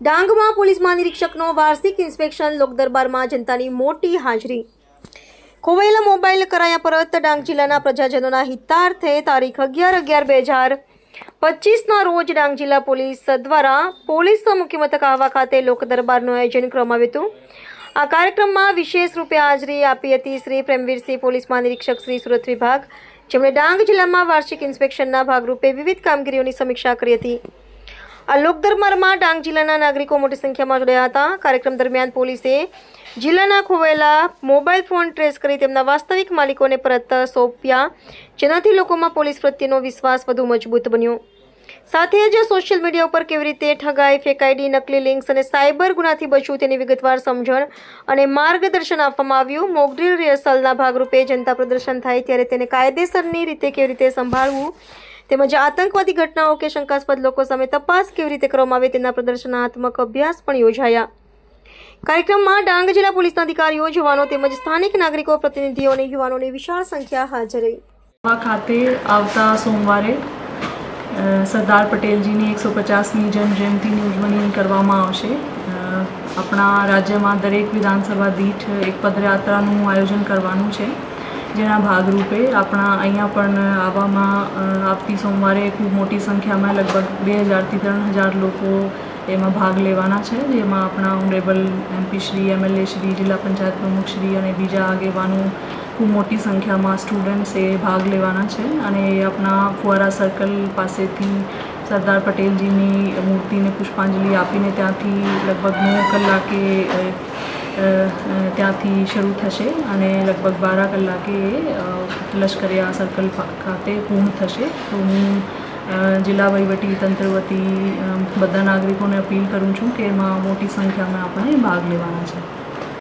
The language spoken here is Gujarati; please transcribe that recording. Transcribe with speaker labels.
Speaker 1: ડાંગમાં પોલીસ મહાનિરીક્ષકનો વાર્ષિક ઇન્સ્પેક્શન લોકદરબારમાં જનતાની મોટી હાજરી. ખોવાયેલા મોબાઈલ કરાયા પરત ડાંગ જિલ્લાના પ્રજાજનોના હિતાર્થે તારીખ અગિયાર અગિયાર બે હજાર પચીસના રોજ ડાંગ જિલ્લા પોલીસ દ્વારા પોલીસ મુખ્ય મથક આહવા ખાતે લોકદરબારનું આયોજન કરવામાં આવ્યું હતું. આ કાર્યક્રમમાં વિશેષ રૂપે હાજરી આપી હતી શ્રી પ્રેમવીરસિંહ, પોલીસ મહાનિરીક્ષક શ્રી સુરત વિભાગ. જેમણે ડાંગ જિલ્લામાં વાર્ષિક ઇન્સ્પેક્શનના ભાગરૂપે વિવિધ કામગીરીઓની સમીક્ષા કરી હતી. આ લોકદરબારમાં ડાંગ જિલ્લાના નાગરિકો મોટી સંખ્યામાં જોડાયા હતા. કાર્યક્રમ દરમિયાન પોલીસે જિલ્લાના ખોવાયેલા મોબાઈલ ફોન ટ્રેસ કરી તેમના વાસ્તવિક માલિકોને પરત સોંપ્યા. જેનાથી લોકોમાં પોલીસ પ્રત્યેનો વિશ્વાસ વધુ મજબૂત બન્યો. સાથે જ સોશિયલ મીડિયા ઉપર કેવી રીતે ઠગાઈ ફેક નકલી લિંક્સ અને સાયબર ગુનાથી બચવું તેની વિગતવાર સમજણ અને માર્ગદર્શન આપવામાં આવ્યું. મોકડ્રીલ રિહર્સલના ભાગરૂપે જનતા પ્રદર્શન થાય ત્યારે તેને કાયદેસરની રીતે કેવી રીતે સંભાળવું તેમજ આતંકવાદી ઘટનાઓ કે શંકાસ્પદ લોકો સામે તપાસ કેવી રીતે કરવામાં આવે તેના પ્રદર્શનાત્મક અભ્યાસ પણ યોજાયા. કાર્યક્રમમાં ડાંગ જિલ્લા પોલીસના અધિકારીઓ, જવાનો તેમજ સ્થાનિક નાગરિકો, પ્રતિનિધિઓ અને યુવાનોની વિશાળ સંખ્યા હાજર રહી.
Speaker 2: ખાતે આવતા સોમવારે સરદાર પટેલજીની એકસો પચાસમી જન્મજયંતિની ઉજવણી કરવામાં આવશે. આપણા રાજ્યમાં દરેક વિધાનસભા દીઠ એક પદયાત્રાનું આયોજન કરવાનું છે. જેના ભાગરૂપે આપણા અહીંયા પણ આવવામાં આવતી સોમવારે ખૂબ મોટી સંખ્યામાં લગભગ બે હજારથી ત્રણ હજાર લોકો એમાં ભાગ લેવાના છે. જેમાં આપણા honourable MP Shri MLA Shri, જિલ્લા પંચાયત પ્રમુખ શ્રી અને બીજા આગેવાનો ખૂબ મોટી સંખ્યામાં સ્ટુડન્ટ્સ એ ભાગ લેવાના છે અને આપણા ફુવારા સર્કલ પાસેથી સરદાર પટેલજીની મૂર્તિને પુષ્પાંજલિ આપીને ત્યાંથી લગભગ નવ કલાકે ત્યાંથી શરૂ થશે અને લગભગ બાર કલાકે લશ્કરિયા સર્કલ ખાતે પૂર્ણ થશે. તો હું જિલ્લા વહીવટી તંત્ર વતી બધા નાગરિકોને અપીલ કરું છું કે એમાં મોટી સંખ્યામાં આપણે ભાગ લેવાના છે.